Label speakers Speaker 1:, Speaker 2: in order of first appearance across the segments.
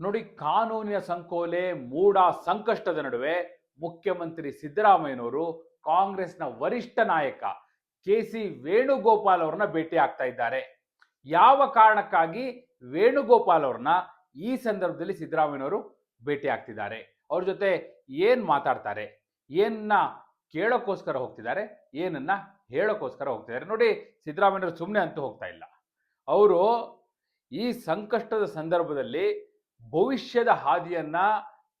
Speaker 1: ನೋಡಿ ಕಾನೂನಿನ ಸಂಕೋಲೆ ಮೂಡ ಸಂಕಷ್ಟದ ನಡುವೆ ಮುಖ್ಯಮಂತ್ರಿ ಸಿದ್ದರಾಮಯ್ಯನವರು ಕಾಂಗ್ರೆಸ್ನ ವರಿಷ್ಠ ನಾಯಕ ಕೆ ಸಿ ವೇಣುಗೋಪಾಲ್ ಅವ್ರನ್ನ ಭೇಟಿ ಆಗ್ತಾ ಇದ್ದಾರೆ. ಯಾವ ಕಾರಣಕ್ಕಾಗಿ ವೇಣುಗೋಪಾಲ್ ಅವ್ರನ್ನ ಈ ಸಂದರ್ಭದಲ್ಲಿ ಸಿದ್ದರಾಮಯ್ಯನವರು ಭೇಟಿ ಆಗ್ತಿದ್ದಾರೆ? ಅವ್ರ ಜೊತೆ ಏನ್ ಮಾತಾಡ್ತಾರೆ? ಏನನ್ನ ಕೇಳೋಕ್ಕೋಸ್ಕರ ಹೋಗ್ತಿದ್ದಾರೆ? ಏನನ್ನ ಹೇಳೋಕ್ಕೋಸ್ಕರ ಹೋಗ್ತಿದ್ದಾರೆ? ನೋಡಿ ಸಿದ್ದರಾಮಯ್ಯನವರು ಸುಮ್ಮನೆ ಅಂತೂ ಹೋಗ್ತಾ ಇಲ್ಲ. ಅವರು ಈ ಸಂಕಷ್ಟದ ಸಂದರ್ಭದಲ್ಲಿ ಭವಿಷ್ಯದ ಹಾದಿಯನ್ನ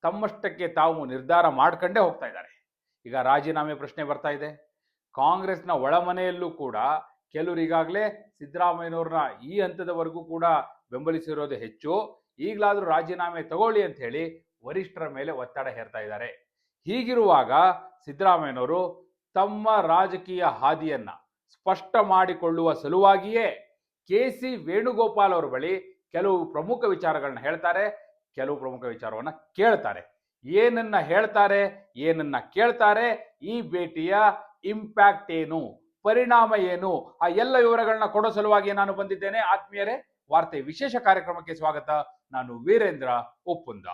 Speaker 1: ತಮ್ಮಷ್ಟಕ್ಕೆ ತಾವು ನಿರ್ಧಾರ ಮಾಡ್ಕೊಂಡೇ ಹೋಗ್ತಾ ಇದ್ದಾರೆ. ಈಗ ರಾಜೀನಾಮೆ ಪ್ರಶ್ನೆ ಬರ್ತಾ ಇದೆ. ಕಾಂಗ್ರೆಸ್ನ ಒಳಮನೆಯಲ್ಲೂ ಕೂಡ ಕೆಲವರು ಈಗಾಗಲೇ ಸಿದ್ದರಾಮಯ್ಯನವ್ರನ್ನ ಈ ಹಂತದವರೆಗೂ ಕೂಡ ಬೆಂಬಲಿಸಿರೋದು ಹೆಚ್ಚು. ಈಗಲಾದರೂ ರಾಜೀನಾಮೆ ತಗೊಳ್ಳಿ ಅಂತ ಹೇಳಿ ವರಿಷ್ಠರ ಮೇಲೆ ಒತ್ತಡ ಹೇರ್ತಾ ಇದ್ದಾರೆ. ಹೀಗಿರುವಾಗ ಸಿದ್ದರಾಮಯ್ಯನವರು ತಮ್ಮ ರಾಜಕೀಯ ಹಾದಿಯನ್ನ ಸ್ಪಷ್ಟ ಮಾಡಿಕೊಳ್ಳುವ ಸಲುವಾಗಿಯೇ ಕೆ ಸಿ ವೇಣುಗೋಪಾಲ್ ಅವರ ಬಳಿ ಕೆಲವು ಪ್ರಮುಖ ವಿಚಾರಗಳನ್ನ ಹೇಳ್ತಾರೆ, ಕೆಲವು ಪ್ರಮುಖ ವಿಚಾರವನ್ನ ಕೇಳ್ತಾರೆ. ಏನನ್ನ ಹೇಳ್ತಾರೆ, ಏನನ್ನ ಕೇಳ್ತಾರೆ, ಈ ಭೇಟಿಯ ಇಂಪ್ಯಾಕ್ಟ್ ಏನು, ಪರಿಣಾಮ ಏನು, ಆ ಎಲ್ಲ ವಿವರಗಳನ್ನ ಕೊಡೋ ಸಲುವಾಗಿ ನಾನು ಬಂದಿದ್ದೇನೆ. ಆತ್ಮೀಯರೇ, ವಾರ್ತೆ ವಿಶೇಷ ಕಾರ್ಯಕ್ರಮಕ್ಕೆ ಸ್ವಾಗತ. ನಾನು ವೀರೇಂದ್ರ ಒಪ್ಪುಂದ.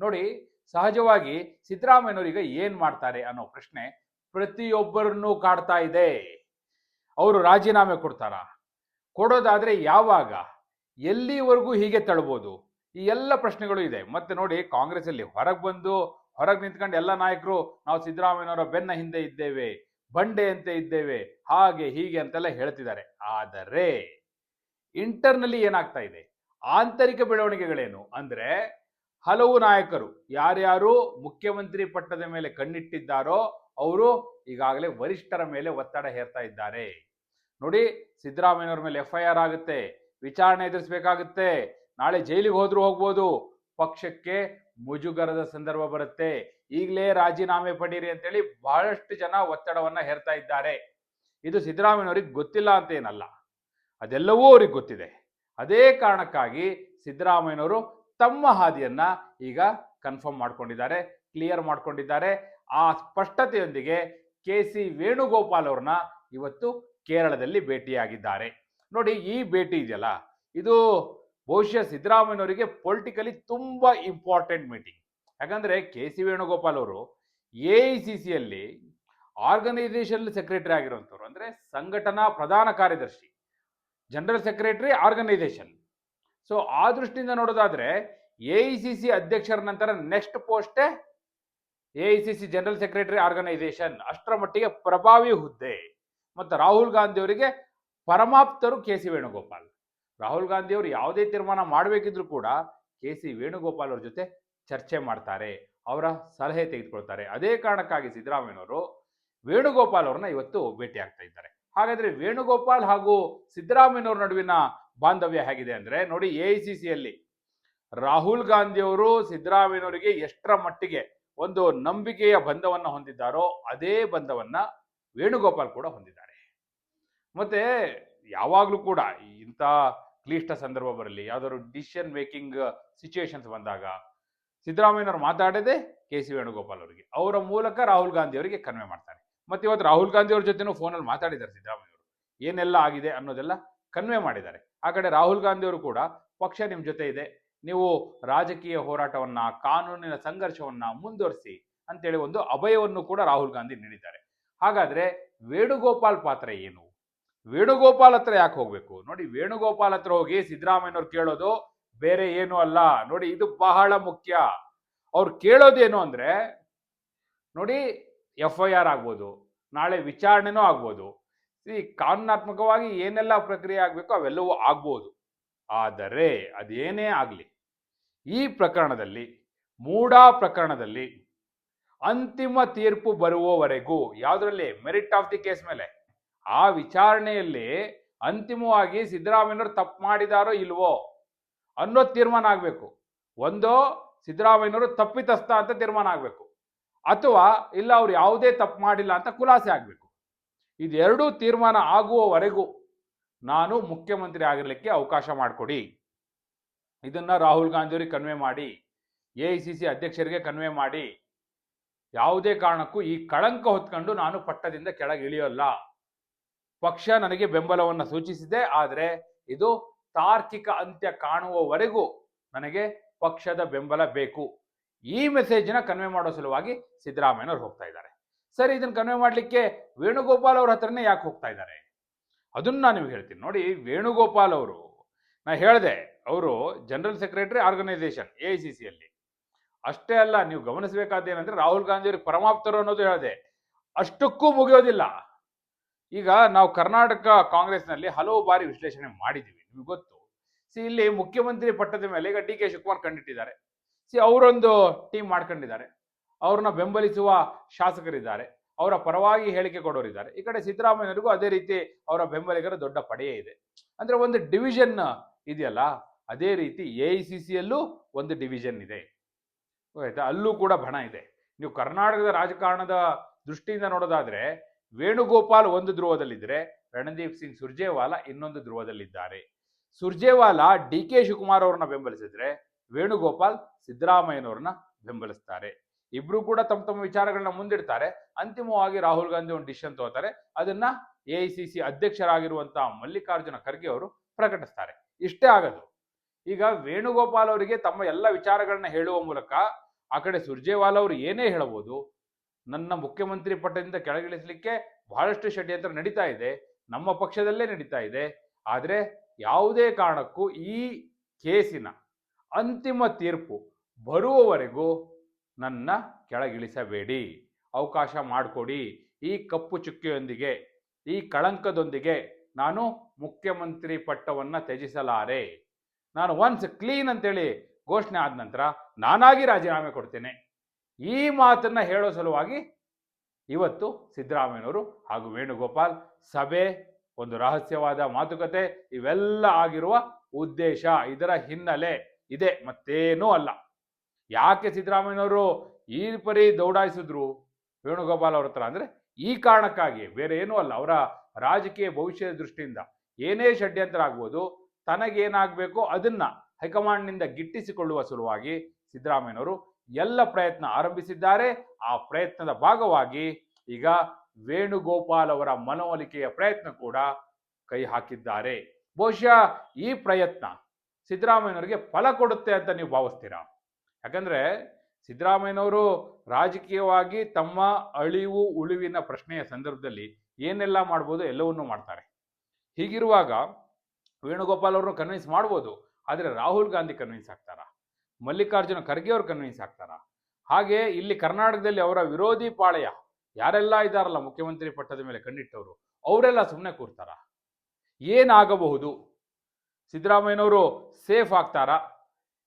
Speaker 1: ನೋಡಿ, ಸಹಜವಾಗಿ ಸಿದ್ದರಾಮಯ್ಯನವರೀಗ ಏನ್ ಮಾಡ್ತಾರೆ ಅನ್ನೋ ಪ್ರಶ್ನೆ ಪ್ರತಿಯೊಬ್ಬರನ್ನೂ ಕಾಡ್ತಾ ಇದೆ. ಅವರು ರಾಜೀನಾಮೆ ಕೊಡ್ತಾರಾ? ಕೊಡೋದಾದ್ರೆ ಯಾವಾಗ? ಎಲ್ಲಿವರೆಗೂ ಹೀಗೆ ತಳ್ಬೋದು? ಈ ಎಲ್ಲ ಪ್ರಶ್ನೆಗಳು ಇದೆ. ಮತ್ತೆ ನೋಡಿ ಕಾಂಗ್ರೆಸ್ ಅಲ್ಲಿ ಹೊರಗೆ ಬಂದು, ಹೊರಗೆ ನಿಂತ್ಕೊಂಡು ಎಲ್ಲ ನಾಯಕರು, ನಾವು ಸಿದ್ದರಾಮಯ್ಯನವರ ಬೆನ್ನ ಹಿಂದೆ ಇದ್ದೇವೆ, ಬಂಡೆ ಅಂತ ಇದ್ದೇವೆ, ಹಾಗೆ ಹೀಗೆ ಅಂತೆಲ್ಲ ಹೇಳ್ತಿದ್ದಾರೆ. ಆದರೆ, ಇಂಟರ್ನಲ್ಲಿ ಏನಾಗ್ತಾ ಇದೆ? ಆಂತರಿಕ ಬೆಳವಣಿಗೆಗಳೇನು? ಅಂದ್ರೆ, ಹಲವು ನಾಯಕರು, ಯಾರ್ಯಾರು ಮುಖ್ಯಮಂತ್ರಿ ಪಟ್ಟದ ಮೇಲೆ ಕಣ್ಣಿಟ್ಟಿದ್ದಾರೋ, ಅವರು ಈಗಾಗಲೇ ವರಿಷ್ಠರ ಮೇಲೆ ಒತ್ತಡ ಹೇರ್ತಾ ಇದ್ದಾರೆ. ನೋಡಿ, ಸಿದ್ದರಾಮಯ್ಯನವರ ಮೇಲೆ ಎಫ್ ಐ ಆರ್ ಆಗುತ್ತೆ. ವಿಚಾರಣೆ ಎದುರಿಸಬೇಕಾಗುತ್ತೆ. ನಾಳೆ ಜೈಲಿಗೆ ಹೋದ್ರೂ ಹೋಗ್ಬೋದು, ಪಕ್ಷಕ್ಕೆ ಮುಜುಗರದ ಸಂದರ್ಭ ಬರುತ್ತೆ. ಈಗಲೇ ರಾಜೀನಾಮೆ ಪಡೀರಿ ಅಂತೇಳಿ ಬಹಳಷ್ಟು ಜನ ಒತ್ತಡವನ್ನ ಹೇರ್ತಾ ಇದ್ದಾರೆ. ಇದು ಸಿದ್ದರಾಮಯ್ಯನವ್ರಿಗೆ ಗೊತ್ತಿಲ್ಲ ಅಂತ ಏನಲ್ಲ ಅದೆಲ್ಲವೂ ಅವ್ರಿಗೆ ಗೊತ್ತಿದೆ. ಅದೇ ಕಾರಣಕ್ಕಾಗಿ ಸಿದ್ದರಾಮಯ್ಯನವರು ತಮ್ಮ ಹಾದಿಯನ್ನ ಈಗ ಕನ್ಫರ್ಮ್ ಮಾಡ್ಕೊಂಡಿದ್ದಾರೆ ಕ್ಲಿಯರ್ ಮಾಡ್ಕೊಂಡಿದ್ದಾರೆ. ಆ ಸ್ಪಷ್ಟತೆಯೊಂದಿಗೆ ಕೆ ಸಿ ವೇಣುಗೋಪಾಲ್ ಅವ್ರನ್ನ ಇವತ್ತು ಕೇರಳದಲ್ಲಿ ಭೇಟಿಯಾಗಿದ್ದಾರೆ. ನೋಡಿ ಈ ಭೇಟಿ ಇದೆಯಲ್ಲ? ಇದು ಬಹುಶಃ ಸಿದ್ದರಾಮಯ್ಯನವರಿಗೆ ಪೊಲಿಟಿಕಲಿ ತುಂಬಾ ಇಂಪಾರ್ಟೆಂಟ್ ಮೀಟಿಂಗ್ ಯಾಕಂದ್ರೆ ಕೆ ಸಿ ವೇಣುಗೋಪಾಲ್ ಅವರು ಎ ಐ ಸಿ ಸಿಯಲ್ಲಿ ಆರ್ಗನೈಸೇಷನ್ ಸೆಕ್ರೆಟರಿ ಆಗಿರುವಂಥವ್ರು, ಅಂದ್ರೆ ಸಂಘಟನಾ ಪ್ರಧಾನ ಕಾರ್ಯದರ್ಶಿ ಜನರಲ್ ಸೆಕ್ರೆಟರಿ ಆರ್ಗನೈಸೇಷನ್ ಸೊ ಆ ದೃಷ್ಟಿಯಿಂದ ನೋಡೋದಾದ್ರೆ ಎ ಐ ಸಿ ಸಿ ಅಧ್ಯಕ್ಷರ ನಂತರ next ಪೋಸ್ಟೇ A I C C general secretary organisation ಅಷ್ಟರ ಮಟ್ಟಿಗೆ ಪ್ರಭಾವಿ ಹುದ್ದೆ. ಮತ್ತು ರಾಹುಲ್ ಗಾಂಧಿ ಅವರಿಗೆ ಪರಮಾಪ್ತರು ಕೆ ಸಿ ವೇಣುಗೋಪಾಲ್. ರಾಹುಲ್ ಗಾಂಧಿಯವರು ಯಾವುದೇ ತೀರ್ಮಾನ ಮಾಡಬೇಕಿದ್ರು ಕೂಡ ಕೆ ಸಿ ವೇಣುಗೋಪಾಲ್ ಅವ್ರ ಜೊತೆ ಚರ್ಚೆ ಮಾಡ್ತಾರೆ, ಅವರ ಸಲಹೆ ತೆಗೆದುಕೊಳ್ತಾರೆ. ಅದೇ ಕಾರಣಕ್ಕಾಗಿ ಸಿದ್ದರಾಮಯ್ಯನವರು ವೇಣುಗೋಪಾಲ್ ಅವ್ರನ್ನ ಇವತ್ತು ಭೇಟಿ ಆಗ್ತಾ ಇದ್ದಾರೆ. ಹಾಗಾದ್ರೆ ವೇಣುಗೋಪಾಲ್ ಹಾಗೂ ಸಿದ್ದರಾಮಯ್ಯನವ್ರ ನಡುವಿನ ಬಾಂಧವ್ಯ ಹೇಗಿದೆ ಅಂದ್ರೆ ನೋಡಿ ಎ ಐ ಸಿ ಸಿಯಲ್ಲಿ ರಾಹುಲ್ ಗಾಂಧಿ ಅವರು ಸಿದ್ದರಾಮಯ್ಯನವರಿಗೆ ಎಷ್ಟರ ಮಟ್ಟಿಗೆ ಒಂದು ನಂಬಿಕೆಯ ಬಂಧವನ್ನ ಹೊಂದಿದ್ದಾರೋ ಅದೇ ಬಂಧವನ್ನ ವೇಣುಗೋಪಾಲ್ ಕೂಡ ಹೊಂದಿದ್ದಾರೆ. ಮತ್ತೆ ಯಾವಾಗಲೂ ಕೂಡ ಇಂಥ ಕ್ಲಿಷ್ಟ ಸಂದರ್ಭ ಬರಲಿ, ಯಾವ್ದಾದ್ರು ಡಿಸಿಷನ್ ಮೇಕಿಂಗ್ ಸಿಚುವೇಶನ್ಸ್ ಬಂದಾಗ ಸಿದ್ದರಾಮಯ್ಯನವರು ಮಾತಾಡದೆ ಕೆ ಸಿ ವೇಣುಗೋಪಾಲ್ ಅವರಿಗೆ, ಅವರ ಮೂಲಕ ರಾಹುಲ್ ಗಾಂಧಿ ಅವರಿಗೆ ಕನ್ವೆ ಮಾಡ್ತಾರೆ. ಮತ್ತೆ ಇವತ್ತು ರಾಹುಲ್ ಗಾಂಧಿ ಅವ್ರ ಜೊತೆನೂ ಫೋನಲ್ಲಿ ಮಾತಾಡಿದ್ದಾರೆ ಸಿದ್ದರಾಮಯ್ಯ ಅವರು. ಏನೆಲ್ಲ ಆಗಿದೆ ಅನ್ನೋದೆಲ್ಲ ಕನ್ವೆ ಮಾಡಿದ್ದಾರೆ. ಆ ಕಡೆ ರಾಹುಲ್ ಗಾಂಧಿ ಅವರು ಕೂಡ, ಪಕ್ಷ ನಿಮ್ಮ ಜೊತೆ ಇದೆ, ನೀವು ರಾಜಕೀಯ ಹೋರಾಟವನ್ನ, ಕಾನೂನಿನ ಸಂಘರ್ಷವನ್ನ ಮುಂದುವರಿಸಿ ಅಂತೇಳಿ ಒಂದು ಅಭಯವನ್ನು ಕೂಡ ರಾಹುಲ್ ಗಾಂಧಿ ನೀಡಿದ್ದಾರೆ. ಹಾಗಾದ್ರೆ ವೇಣುಗೋಪಾಲ್ ಪಾತ್ರ ಏನು? ವೇಣುಗೋಪಾಲ್ ಹತ್ರ ಯಾಕೆ ಹೋಗ್ಬೇಕು? ನೋಡಿ, ವೇಣುಗೋಪಾಲ್ ಹತ್ರ ಹೋಗಿ ಸಿದ್ದರಾಮಯ್ಯನವ್ರು ಕೇಳೋದು ಬೇರೆ ಏನು ಅಲ್ಲ. ನೋಡಿ, ಇದು ಬಹಳ ಮುಖ್ಯ. ಅವ್ರು ಕೇಳೋದೇನು ಅಂದ್ರೆ, ನೋಡಿ ಎಫ್ ಐ ಆರ್ ಆಗ್ಬೋದು, ನಾಳೆ ವಿಚಾರಣೆನೂ ಆಗ್ಬೋದು. ಈ ಕಾನೂನಾತ್ಮಕವಾಗಿ ಏನೆಲ್ಲ ಪ್ರಕ್ರಿಯೆ ಆಗಬೇಕು ಅವೆಲ್ಲವೂ ಆಗ್ಬೋದು. ಆದರೆ, ಅದೇನೇ ಆಗಲಿ, ಈ ಪ್ರಕರಣದಲ್ಲಿ, ಮೂಡಾ ಪ್ರಕರಣದಲ್ಲಿ ಅಂತಿಮ ತೀರ್ಪು ಬರುವವರೆಗೂ, ಯಾವುದರಲ್ಲಿ? ಮೆರಿಟ್ ಆಫ್ ದಿ ಕೇಸ್ ಮೇಲೆ. ಆ ವಿಚಾರಣೆಯಲ್ಲಿ ಅಂತಿಮವಾಗಿ ಸಿದ್ದರಾಮಯ್ಯನವರು ತಪ್ಪು ಮಾಡಿದಾರೋ ಇಲ್ವೋ ಅನ್ನೋ ತೀರ್ಮಾನ ಆಗಬೇಕು. ಒಂದೋ ಸಿದ್ದರಾಮಯ್ಯನವರು ತಪ್ಪಿತಸ್ಥ ಅಂತ ತೀರ್ಮಾನ ಆಗಬೇಕು. ಅಥವಾ ಇಲ್ಲ ಅವ್ರು ಯಾವುದೇ ತಪ್ಪು ಮಾಡಿಲ್ಲ ಅಂತ ಖುಲಾಸೆ ಆಗಬೇಕು. ಇದೆರಡೂ ತೀರ್ಮಾನ ಆಗುವವರೆಗೂ ನಾನು ಮುಖ್ಯಮಂತ್ರಿ ಆಗಿರಲಿಕ್ಕೆ ಅವಕಾಶ ಮಾಡಿಕೊಡಿ. ಇದನ್ನ ರಾಹುಲ್ ಗಾಂಧಿ ಅವರಿಗೆ ಕನ್ವೆ ಮಾಡಿ. ಎ ಐ ಸಿ ಸಿ ಅಧ್ಯಕ್ಷರಿಗೆ ಕನ್ವೆ ಮಾಡಿ. ಯಾವುದೇ ಕಾರಣಕ್ಕೂ ಈ ಕಳಂಕ ಹೊತ್ಕೊಂಡು ನಾನು ಪಟ್ಟದಿಂದ ಕೆಳಗೆ ಇಳಿಯೋಲ್ಲ. ಪಕ್ಷ ನನಗೆ ಬೆಂಬಲವನ್ನು ಸೂಚಿಸಿದೆ, ಆದರೆ ಇದು ತಾರ್ಕಿಕ ಅಂತ್ಯ ಕಾಣುವವರೆಗೂ ನನಗೆ ಪಕ್ಷದ ಬೆಂಬಲ ಬೇಕು. ಈ ಮೆಸೇಜ್ನ ಕನ್ವೆ ಮಾಡೋ ಸಲುವಾಗಿ ಸಿದ್ದರಾಮಯ್ಯನವ್ರು ಹೋಗ್ತಾ ಇದ್ದಾರೆ. ಸರಿ, ಇದನ್ನ ಕನ್ವೆ ಮಾಡಲಿಕ್ಕೆ ವೇಣುಗೋಪಾಲ್ ಅವ್ರ ಹತ್ರನೇ ಯಾಕೆ ಹೋಗ್ತಾ ಇದ್ದಾರೆ? ಅದನ್ನ ನಾನು ನಿಮ್ಗೆ ಹೇಳ್ತೀನಿ. ನೋಡಿ, ವೇಣುಗೋಪಾಲ್ ಅವರು, ನಾ ಹೇಳಿದೆ, ಅವರು general secretary organisation A I C ಸಿಯಲ್ಲಿ ಅಷ್ಟೇ ಅಲ್ಲ, ನೀವು ಗಮನಿಸಬೇಕಾದ್ದೇನೆಂದ್ರೆ ರಾಹುಲ್ ಗಾಂಧಿ ಅವ್ರಿಗೆ ಪರಮಾಪ್ತರು ಅನ್ನೋದು ಹೇಳಿದೆ. ಅಷ್ಟಕ್ಕೂ ಮುಗಿಯೋದಿಲ್ಲ. ಈಗ ನಾವು ಕರ್ನಾಟಕ ಕಾಂಗ್ರೆಸ್ನಲ್ಲಿ ಹಲವು ಬಾರಿ ವಿಶ್ಲೇಷಣೆ ಮಾಡಿದ್ದೀವಿ, ನಿಮ್ಗೆ ಗೊತ್ತು. ಸಿ, ಇಲ್ಲಿ ಮುಖ್ಯಮಂತ್ರಿ ಪಟ್ಟದ ಮೇಲೆ ಈಗ ಡಿ ಕೆ ಶಿವಕುಮಾರ್ ಕಂಡಿಟ್ಟಿದ್ದಾರೆ. ಸಿ, ಅವರೊಂದು ಟೀಮ್ ಮಾಡ್ಕೊಂಡಿದ್ದಾರೆ. ಅವ್ರನ್ನ ಬೆಂಬಲಿಸುವ ಶಾಸಕರಿದ್ದಾರೆ. ಅವರ ಪರವಾಗಿ ಹೇಳಿಕೆ ಕೊಡೋರಿದ್ದಾರೆ. ಈ ಕಡೆ ಸಿದ್ದರಾಮಯ್ಯನವರಿಗೂ ಅದೇ ರೀತಿ ಅವರ ಬೆಂಬಲಿಗರ ದೊಡ್ಡ ಪಡೆಯೇ ಇದೆ. ಅಂದ್ರೆ ಒಂದು ಡಿವಿಷನ್ ಇದೆಯಲ್ಲ, ಅದೇ ರೀತಿ ಎ ಐ ಸಿ ಸಿಯಲ್ಲೂ ಒಂದು ಡಿವಿಷನ್ ಇದೆ. ಆಯ್ತಾ? ಅಲ್ಲೂ ಕೂಡ ಬಣ ಇದೆ. ನೀವು ಕರ್ನಾಟಕದ ರಾಜಕಾರಣದ ದೃಷ್ಟಿಯಿಂದ ನೋಡೋದಾದ್ರೆ ವೇಣುಗೋಪಾಲ್ ಒಂದು ಧ್ರುವದಲ್ಲಿದ್ದರೆ ರಣದೀಪ್ ಸಿಂಗ್ ಸುರ್ಜೇವಾಲಾ ಇನ್ನೊಂದು ಧ್ರುವದಲ್ಲಿದ್ದಾರೆ. ಸುರ್ಜೇವಾಲಾ ಡಿ ಕೆ ಶಿವಕುಮಾರ್ ಅವರನ್ನ ಬೆಂಬಲಿಸಿದ್ರೆ ವೇಣುಗೋಪಾಲ್ ಸಿದ್ದರಾಮಯ್ಯನವ್ರನ್ನ ಬೆಂಬಲಿಸ್ತಾರೆ. ಇಬ್ರು ಕೂಡ ತಮ್ಮ ತಮ್ಮ ವಿಚಾರಗಳನ್ನ ಮುಂದಿಡ್ತಾರೆ. ಅಂತಿಮವಾಗಿ ರಾಹುಲ್ ಗಾಂಧಿ ಒಂದು ಡಿಸಿಷನ್ ತಗೋತಾರೆ. ಅದನ್ನ ಎ ಐ ಅಧ್ಯಕ್ಷರಾಗಿರುವಂತಹ ಮಲ್ಲಿಕಾರ್ಜುನ ಖರ್ಗೆ ಅವರು ಪ್ರಕಟಿಸ್ತಾರೆ. ಇಷ್ಟೇ ಆಗದು. ಈಗ ವೇಣುಗೋಪಾಲ್ ಅವರಿಗೆ ತಮ್ಮ ಎಲ್ಲ ವಿಚಾರಗಳನ್ನ ಹೇಳುವ ಮೂಲಕ ಆ ಕಡೆ ಸುರ್ಜೇವಾಲಾ ಅವರು ಏನೇ ಹೇಳಬಹುದು ನನ್ನ ಮುಖ್ಯಮಂತ್ರಿ ಪಟ್ಟದಿಂದ ಕೆಳಗಿಳಿಸಲಿಕ್ಕೆ ಬಹಳಷ್ಟು ಷಡ್ಯಂತ್ರ ನಡೀತಾ ಇದೆ. ನಮ್ಮ ಪಕ್ಷದಲ್ಲೇ ನಡೀತಾ ಇದೆ. ಆದರೆ ಯಾವುದೇ ಕಾರಣಕ್ಕೂ ಈ ಕೇಸಿನ ಅಂತಿಮ ತೀರ್ಪು ಬರುವವರೆಗೂ ನನ್ನ ಕೆಳಗಿಳಿಸಬೇಡಿ. ಅವಕಾಶ ಮಾಡಿಕೊಡಿ. ಈ ಕಪ್ಪು ಚುಕ್ಕಿಯೊಂದಿಗೆ, ಈ ಕಳಂಕದೊಂದಿಗೆ ನಾನು ಮುಖ್ಯಮಂತ್ರಿ ಪಟ್ಟವನ್ನು ತ್ಯಜಿಸಲಾರೆ. ನಾನು ಒನ್ಸ್ ಕ್ಲೀನ್ ಅಂತೇಳಿ ಘೋಷಣೆ ಆದ ನಂತರ ನಾನಾಗಿ ರಾಜೀನಾಮೆ ಕೊಡ್ತೇನೆ. ಈ ಮಾತನ್ನ ಹೇಳೋ ಸಲುವಾಗಿ ಇವತ್ತು ಸಿದ್ದರಾಮಯ್ಯನವರು ಹಾಗೂ ವೇಣುಗೋಪಾಲ್ ಸಭೆ, ಒಂದು ರಹಸ್ಯವಾದ ಮಾತುಕತೆ, ಇವೆಲ್ಲ ಆಗಿರುವ ಉದ್ದೇಶ ಇದರ ಹಿನ್ನೆಲೆ ಇದೆ, ಮತ್ತೇನೂ ಅಲ್ಲ. ಯಾಕೆ ಸಿದ್ದರಾಮಯ್ಯನವರು ಈ ಪರಿ ದೌಡಾಯಿಸಿದ್ರು ವೇಣುಗೋಪಾಲ್ ಅವ್ರ ಹತ್ರ ಅಂದ್ರೆ, ಈ ಕಾರಣಕ್ಕಾಗಿ ಬೇರೆ ಏನೂ ಅಲ್ಲ, ಅವರ ರಾಜಕೀಯ ಭವಿಷ್ಯದ ದೃಷ್ಟಿಯಿಂದ ಏನೇ ಷಡ್ಯಂತ್ರ ಆಗ್ಬೋದು ತನಗೇನಾಗಬೇಕೋ ಅದನ್ನ ಹೈಕಮಾಂಡ್ನಿಂದ ಗಿಟ್ಟಿಸಿಕೊಳ್ಳುವ ಸಲುವಾಗಿ ಸಿದ್ದರಾಮಯ್ಯನವರು ಎಲ್ಲ ಪ್ರಯತ್ನ ಆರಂಭಿಸಿದ್ದಾರೆ. ಆ ಪ್ರಯತ್ನದ ಭಾಗವಾಗಿ ಈಗ ವೇಣುಗೋಪಾಲ್ ಅವರ ಮನವೊಲಿಕೆಯ ಪ್ರಯತ್ನ ಕೂಡ ಕೈ ಹಾಕಿದ್ದಾರೆ. ಬಹುಶಃ ಈ ಪ್ರಯತ್ನ ಸಿದ್ದರಾಮಯ್ಯನವರಿಗೆ ಫಲ ಕೊಡುತ್ತೆ ಅಂತ ನೀವು ಭಾವಿಸ್ತೀರಾ? ಯಾಕಂದ್ರೆ ಸಿದ್ದರಾಮಯ್ಯನವರು ರಾಜಕೀಯವಾಗಿ ತಮ್ಮ ಅಳಿವು ಉಳಿವಿನ ಪ್ರಶ್ನೆಯ ಸಂದರ್ಭದಲ್ಲಿ ಏನೆಲ್ಲ ಮಾಡ್ಬೋದು ಎಲ್ಲವನ್ನೂ ಮಾಡ್ತಾರೆ. ಹೀಗಿರುವಾಗ ವೇಣುಗೋಪಾಲ್ ಅವರನ್ನು ಕನ್ವಿನ್ಸ್ ಮಾಡ್ಬೋದು. ಆದರೆ ರಾಹುಲ್ ಗಾಂಧಿ ಕನ್ವಿನ್ಸ್ ಆಗ್ತಾರಾ? ಮಲ್ಲಿಕಾರ್ಜುನ ಖರ್ಗೆ ಅವರು ಕನ್ವಿನ್ಸ್ ಆಗ್ತಾರಾ. ಹಾಗೆ ಇಲ್ಲಿ ಕರ್ನಾಟಕದಲ್ಲಿ ಅವರ ವಿರೋಧಿ ಪಾಳಯ ಯಾರೆಲ್ಲ ಇದ್ದಾರಲ್ಲ ಮುಖ್ಯಮಂತ್ರಿ ಪಟ್ಟದ ಮೇಲೆ ಕಣ್ಣಿಟ್ಟವರು ಅವರೆಲ್ಲ ಸುಮ್ಮನೆ ಕೂರ್ತಾರ. ಏನಾಗಬಹುದು? ಸಿದ್ದರಾಮಯ್ಯನವರು ಸೇಫ್ ಆಗ್ತಾರಾ.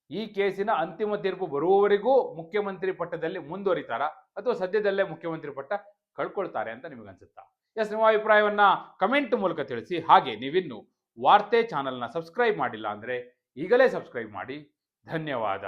Speaker 1: ಈ ಕೇಸಿನ ಅಂತಿಮ ತೀರ್ಪು ಬರುವವರೆಗೂ ಮುಖ್ಯಮಂತ್ರಿ ಪಟ್ಟದಲ್ಲಿ ಮುಂದುವರಿತಾರ ಅಥವಾ ಸದ್ಯದಲ್ಲೇ ಮುಖ್ಯಮಂತ್ರಿ ಪಟ್ಟ ಕಳ್ಕೊಳ್ತಾರೆ ಅಂತ ನಿಮಗೆ ಅನ್ಸುತ್ತಾ? ಎಸ್, ನಿಮ್ಮ ಅಭಿಪ್ರಾಯವನ್ನ ಕಮೆಂಟ್ ಮೂಲಕ ತಿಳಿಸಿ. ಹಾಗೆ ನೀವಿನ್ನು ವಾರ್ತೆ ಚಾನೆಲ್ನ ಸಬ್ಸ್ಕ್ರೈಬ್ ಮಾಡಿಲ್ಲ ಅಂದರೆ ಈಗಲೇ ಸಬ್ಸ್ಕ್ರೈಬ್ ಮಾಡಿ. ಧನ್ಯವಾದ